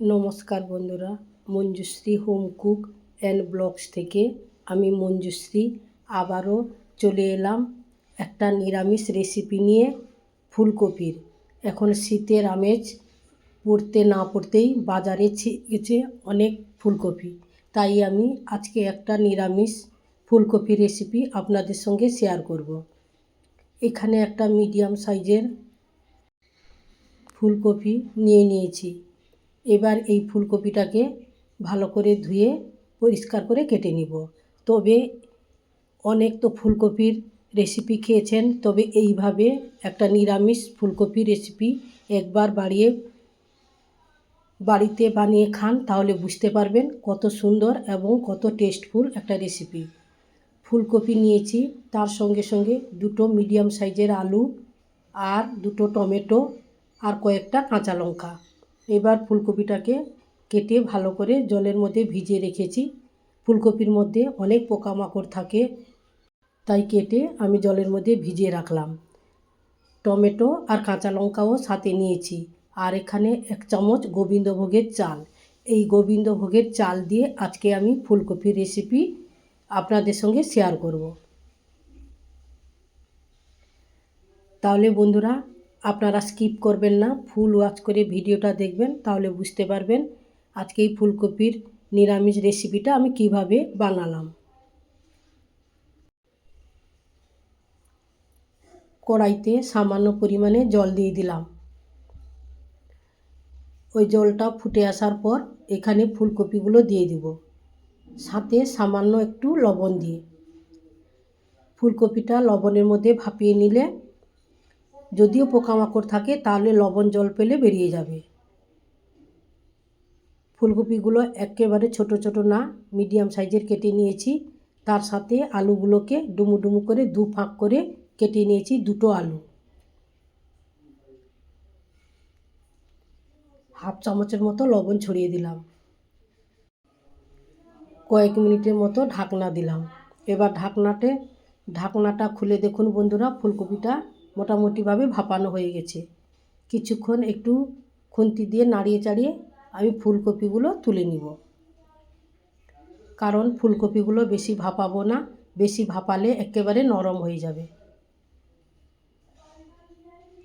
নমস্কার বন্ধুরা, Manjushree home cook and blogs থেকে আমি মঞ্জুশ্রী আবারও চলে এলাম একটা নিরামিষ রেসিপি নিয়ে ফুলকপির। এখন শীতের আমেজ পড়তে না পড়তেই বাজারে গেছে অনেক ফুলকপি। তাই আমি আজকে একটা নিরামিষ ফুলকপি রেসিপি আপনাদের সঙ্গে শেয়ার করব। এখানে একটা মিডিয়াম সাইজের ফুলকপি নিয়ে নিয়েছি। এবার এই ফুলকপিটাকে ভালো করে ধুয়ে পরিষ্কার করে কেটে নিব। তবে অনেক তো ফুলকপির রেসিপি খেয়েছেন, তবে এইভাবে একটা নিরামিষ ফুলকপি রেসিপি একবার বাড়িয়ে, বাড়িতে বানিয়ে খান তাহলে বুঝতে পারবেন কত সুন্দর এবং কত টেস্টফুল একটা রেসিপি ফুলকপি নিয়েছি, তার সঙ্গে সঙ্গে দুটো মিডিয়াম সাইজের আলু আর দুটো টমেটো আর কয়েকটা কাঁচা লঙ্কা। এবার ফুলকপিটাকে কেটে ভালো করে জলের মধ্যে ভিজিয়ে রেখেছি। ফুলকপির মধ্যে অনেক পোকামাকড় থাকে, তাই কেটে আমি জলের মধ্যে ভিজিয়ে রাখলাম। টমেটো আর কাঁচা লঙ্কাও সাথে নিয়েছি। আর এখানে এক চামচ গোবিন্দভোগের চাল। এই গোবিন্দভোগের চাল দিয়ে আজকে আমি ফুলকপির রেসিপি আপনাদের সঙ্গে শেয়ার করব। তাহলে বন্ধুরা আপনারা স্কিপ করবেন না ফুল ওয়াচ করে ভিডিওটা দেখবেন, তাহলে বুঝতে পারবেন আজকে এই ফুলকপির নিরামিষ রেসিপিটা আমি কীভাবে বানালাম। কড়াইতে সামান্য পরিমাণে জল দিয়ে দিলাম। ওই জলটা ফুটে আসার পর এখানে ফুলকপিগুলো দিয়ে দিব। সাথে সামান্য একটু লবণ দিয়ে। ফুলকপিটা লবণের মধ্যে ভাপিয়ে নিলে যদিও পোকামাকড় থাকে, তাহলে লবণ জল পেলে বেরিয়ে যাবে। ফুলকপিগুলো একেবারে ছোট ছোট না, মিডিয়াম সাইজের কেটে নিয়েছি। তার সাথে আলুগুলোকে ডুমু ডুমু করে দু ফাঁক করে কেটে নিয়েছি দুটো আলু। হাফ চামচের মতো লবণ ছড়িয়ে দিলাম। কয়েক মিনিটের মতো ঢাকনা দিলাম। এবার ঢাকনাতে, ঢাকনাটা খুলে দেখুন বন্ধুরা, ফুলকপিটা মোটামুটিভাবে ভাপানো হয়ে গেছে। কিছুক্ষণ একটু খুন্তি দিয়ে নাড়িয়ে চাড়িয়ে আমি ফুলকপিগুলো তুলে নিব। কারণ ফুলকপিগুলো বেশি ভাপাবো না, বেশি ভাপালে একেবারে নরম হয়ে যাবে।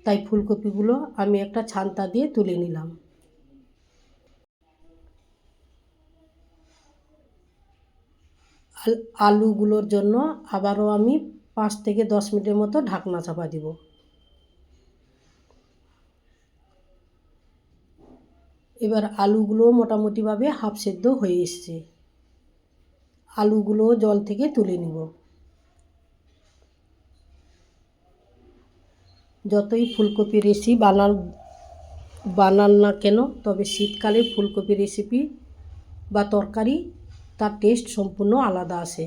তাই ফুলকপিগুলো আমি একটা ছান্তা দিয়ে তুলে নিলাম। আল- আলুগুলোর জন্য আবারও আমি পাঁচ থেকে দশ মিনিটের মতো ঢাকনা চাপা দিব। এবার আলুগুলো মোটামুটিভাবে হাফ সেদ্ধ হয়ে এসছে। আলুগুলো জল থেকে তুলে নিব। যতই ফুলকপি রেসিপি বানান বানান না কেন, তবে শীতকালে ফুলকপি রেসিপি বা তরকারি, তার টেস্ট সম্পূর্ণ আলাদা আসে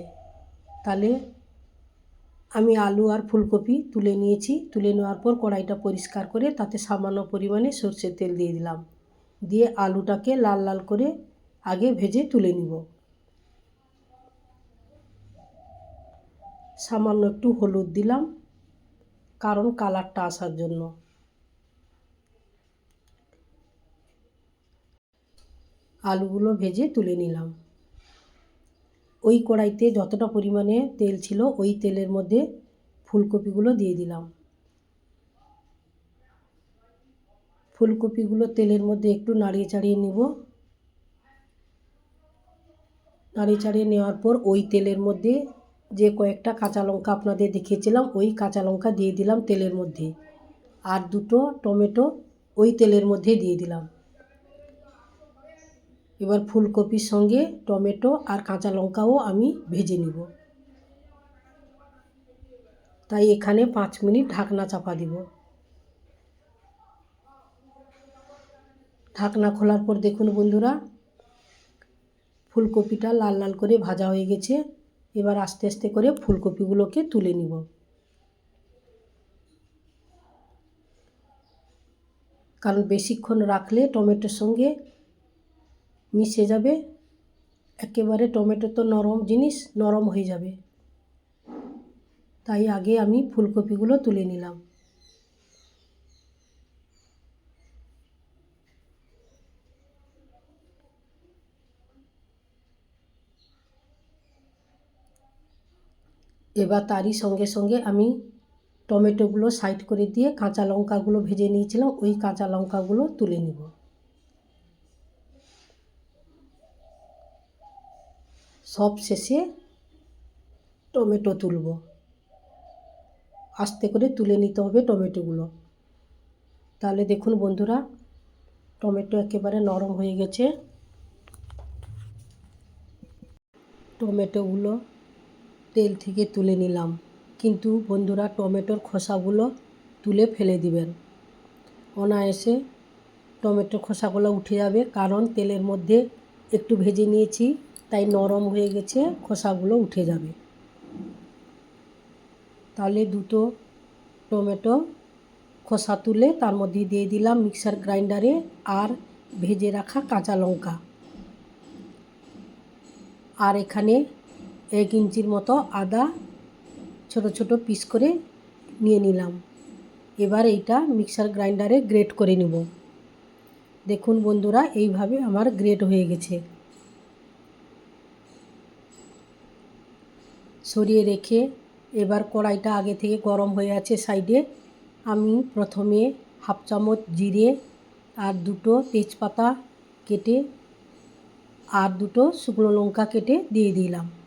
তাহলে আমি আলু আর ফুলকপি তুলে নিয়েছি। তুলে নেওয়ার পর কড়াইটা পরিষ্কার করে তাতে সামান্য পরিমাণে সর্ষের তেল দিয়ে দিলাম। দিয়ে আলুটাকে লাল লাল করে আগে ভেজে তুলে নিব। সামান্য একটু হলুদ দিলাম, কারণ কালারটা আসার জন্য। আলুগুলো ভেজে তুলে নিলাম। ওই কড়াইতে যতটা পরিমাণে তেল ছিল ওই তেলের মধ্যে ফুলকপিগুলো দিয়ে দিলাম। ফুলকপিগুলো তেলের মধ্যে একটু নাড়িয়ে চাড়িয়ে নেব। নাড়িয়ে চাড়িয়ে নেওয়ার পর ওই তেলের মধ্যে যে কয়েকটা কাঁচা লঙ্কা আপনাদের দেখিয়েছিলাম, ওই কাঁচা লঙ্কা দিয়ে দিলাম তেলের মধ্যে। আর দুটো টমেটো ওই তেলের মধ্যে দিয়ে দিলাম। এবার ফুলকপির সঙ্গে টমেটো আর কাঁচা লঙ্কাও আমি ভেজে নিব। তাই এখানে পাঁচ মিনিট ঢাকনা চাপা দিব। ঢাকনা খোলার পর দেখুন বন্ধুরা, ফুলকপিটা লাল লাল করে ভাজা হয়ে গেছে। এবার আস্তে আস্তে করে ফুলকপিগুলোকে তুলে নিব। কারণ বেশিক্ষণ রাখলে টমেটোর সঙ্গে মিশে যাবে। একেবারে টমেটো তো নরম জিনিস, নরম হয়ে যাবে। তাই আগে আমি ফুলকপিগুলো তুলে নিলাম। এবার তারই সঙ্গে সঙ্গে আমি টমেটোগুলো সাইড করে দিয়ে কাঁচা লঙ্কাগুলো ভেজে নিয়েছিলাম, ওই কাঁচা লঙ্কাগুলো তুলে নিব। সব শেষে টমেটো তুলব। আস্তে করে তুলে নিতে হবে টমেটোগুলো। তাহলে দেখুন বন্ধুরা, টমেটো একেবারে নরম হয়ে গেছে। টমেটোগুলো তেল থেকে তুলে নিলাম। কিন্তু বন্ধুরা, টমেটোর খোসাগুলো তুলে ফেলে দিবেন। অনায়াসে টমেটোর খোসাগুলো উঠে যাবে, কারণ তেলের মধ্যে একটু ভেজে নিয়েছি, তাই নরম হয়ে গেছে, খোসাগুলো উঠে যাবে। তাহলে দুটো টমেটো খোসা তুলে তার মধ্যে দিয়ে দিলাম মিক্সার গ্রাইন্ডারে আর ভেজে রাখা কাঁচা লঙ্কা। আর এখানে এক ইঞ্চির মতো আদা ছোট ছোট পিস করে নিয়ে নিলাম। এবার এইটা মিক্সার গ্রাইন্ডারে গ্রেট করে নেব। দেখুন বন্ধুরা, এইভাবে আমার গ্রেট হয়ে গেছে। সরিয়ে রেখে এবার কড়াইটা আগে থেকে গরম হয়ে আছে সাইডে, আমি প্রথমে হাফ চামচ জিরে আর দুটো তেজপাতা কেটে আর দুটো শুকনো লঙ্কা কেটে দিয়ে দিলাম।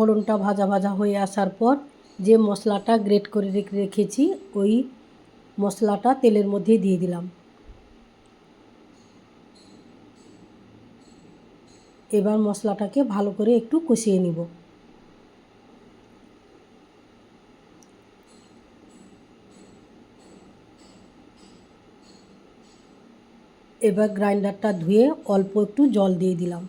ফোড়নটা ভাজা ভাজা হয়ে আসার পর যে মশলাটা গ্রেট করে রেখে, রেখেছি, ওই মশলাটা তেলের মধ্যে দিয়ে দিলাম। এবার মশলাটাকে ভালো করে একটু কষিয়ে নিব। এবার গ্রাইন্ডারটা ধুয়ে অল্প একটু জল দিয়ে দিলাম।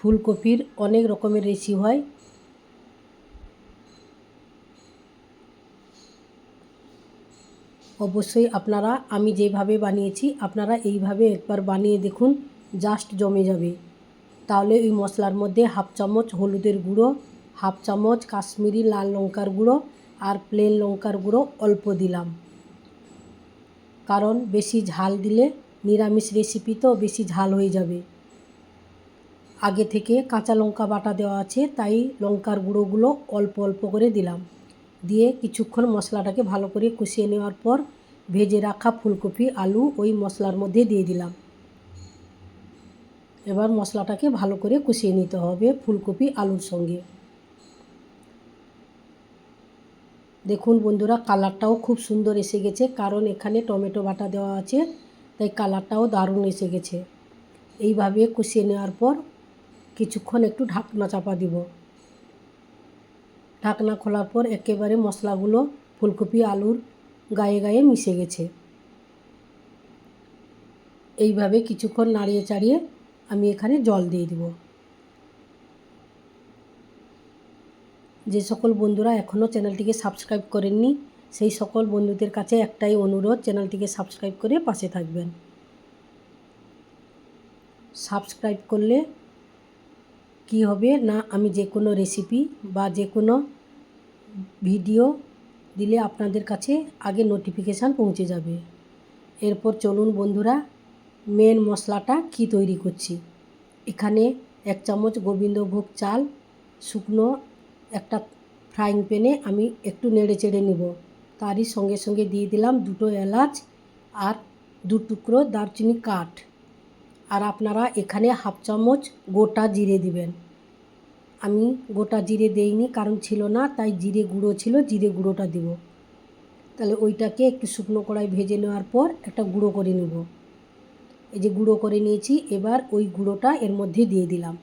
ফুলকপির অনেক রকমের রেসি হয়। অবশ্যই আপনারা, আমি যেভাবে বানিয়েছি, আপনারা এইভাবে একবার বানিয়ে দেখুন, জাস্ট জমে যাবে। তাহলে ওই মশলার মধ্যে হাফ চামচ হলুদের গুঁড়ো, হাফ চামচ কাশ্মীরি লাল লঙ্কার গুঁড়ো আর প্লেন লঙ্কার গুঁড়ো অল্প দিলাম। কারণ বেশি ঝাল দিলে নিরামিষ রেসিপি তো বেশি ঝাল হয়ে যাবে। আগে থেকে কাঁচা লঙ্কা বাটা দেওয়া আছে, তাই লঙ্কার গুঁড়োগুলো অল্প অল্প করে দিলাম। দিয়ে কিছুক্ষণ মশলাটাকে ভালো করে কষিয়ে নেওয়ার পর ভেজে রাখা ফুলকপি, আলু ওই মশলার মধ্যে দিয়ে দিলাম। এবার মশলাটাকে ভালো করে কষিয়ে নিতে হবে ফুলকপি, আলুর সঙ্গে। দেখুন বন্ধুরা, কালারটাও খুব সুন্দর এসে গেছে, কারণ এখানে টমেটো বাটা দেওয়া আছে, তাই কালারটাও দারুণ এসে গেছে। এইভাবে কষিয়ে নেওয়ার পর কিছুক্ষণ একটু ঢাকনা চাপা দিব। ঢাকনা খোলার পর একেবারে মশলাগুলো ফুলকপি, আলুর গায়ে গায়ে মিশে গেছে। এইভাবে কিছুক্ষণ নাড়িয়ে চাড়িয়ে আমি এখানে জল দিয়ে দিব। যে সকল বন্ধুরা এখনও চ্যানেলটিকে সাবস্ক্রাইব করেননি, সেই সকল বন্ধুদের কাছে একটাই অনুরোধ, চ্যানেলটিকে সাবস্ক্রাইব করে পাশে থাকবেন। সাবস্ক্রাইব করলে কি হবে না আমি যে কোনো রেসিপি বা যে কোনো ভিডিও দিলে আপনাদের কাছে আগে নোটিফিকেশান পৌঁছে যাবে। এরপর চলুন বন্ধুরা মেন মশলাটা কি তৈরি করছি? এখানে এক চামচ গোবিন্দভোগ চাল, শুকনো একটা ফ্রাইং প্যানে আমি একটু নেড়ে চেড়ে নেব। তারই সঙ্গে সঙ্গে দিয়ে দিলাম দুটো এলাচ আর দু টুকরো দারচিনি কাঠ। আর আপনারা এখানে হাফ চামচ গোটা জিরে দিবেন। আমি গোটা জিরে দেইনি, কারণ ছিল না, তাই জিরে গুঁড়ো ছিল, জিরে গুঁড়োটা দিব। তাহলে ওইটাকে একটু শুকনো কড়াই ভেজে নেওয়ার পর একটা গুঁড়ো করে নেব। এই যে গুঁড়ো করে নিয়েছি, এবার ওই গুঁড়োটা এর মধ্যে দিয়ে দিলাম।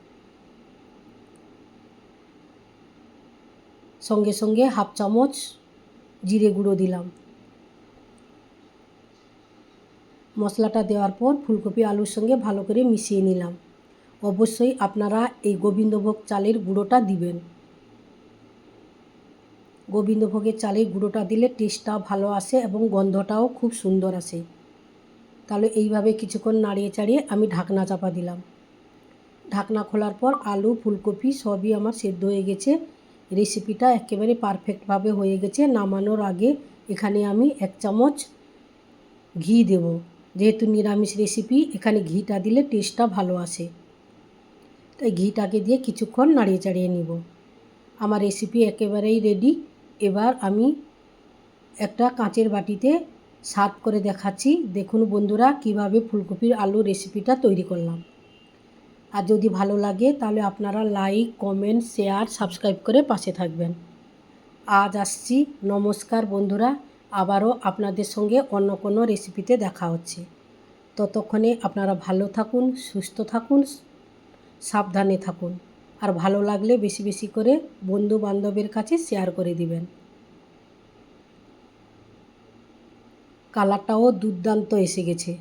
সঙ্গে সঙ্গে হাফ চামচ জিরে গুঁড়ো দিলাম। মশলাটা দেওয়ার পর ফুলকপি, আলুর সঙ্গে ভালো করে মিশিয়ে নিলাম। অবশ্যই আপনারা এই গোবিন্দভোগ চালের গুঁড়োটা দিবেন। গোবিন্দভোগের চালের গুঁড়োটা দিলে টেস্টটা ভালো আসে এবং গন্ধটাও খুব সুন্দর আসে। তাহলে এইভাবে কিছুক্ষণ নাড়িয়ে চাড়িয়ে আমি ঢাকনা চাপা দিলাম। ঢাকনা খোলার পর আলু, ফুলকপি সবই আমার সেদ্ধ হয়ে গেছে। রেসিপিটা একেবারে পারফেক্টভাবে হয়ে গেছে। নামানোর আগে এখানে আমি এক চামচ ঘি দেব। যেহেতু নিরামিষ রেসিপি এখানে ঘিটা দিলে টেস্টটা ভালো আসে। তাই ঘিটাকে দিয়ে কিছুক্ষণ নাড়িয়ে চাড়িয়ে নিব। আমার রেসিপি একেবারেই রেডি এবার আমি একটা কাঁচের বাটিতে সার্ভ করে দেখাচ্ছি। দেখুন বন্ধুরা, কীভাবে ফুলকপির আলু রেসিপিটা তৈরি করলাম। আর যদি ভালো লাগে, তাহলে আপনারা লাইক কমেন্ট শেয়ার সাবস্ক্রাইব করে পাশে থাকবেন। আজ আসছি। নমস্কার বন্ধুরা। আবারও আপনাদের সঙ্গে অন্য কোনো রেসিপিতে দেখা হচ্ছে। ততক্ষণে আপনারা ভালো থাকুন, সুস্থ থাকুন, সাবধানে থাকুন। আর ভালো লাগলে বেশি বেশি করে বন্ধু বান্ধবের কাছে শেয়ার করে দিবেন। কালারটাও দুর্দান্ত এসে গেছে।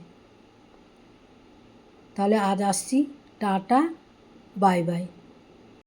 তাহলে আজ আসছি, টাটা, বাই বাই।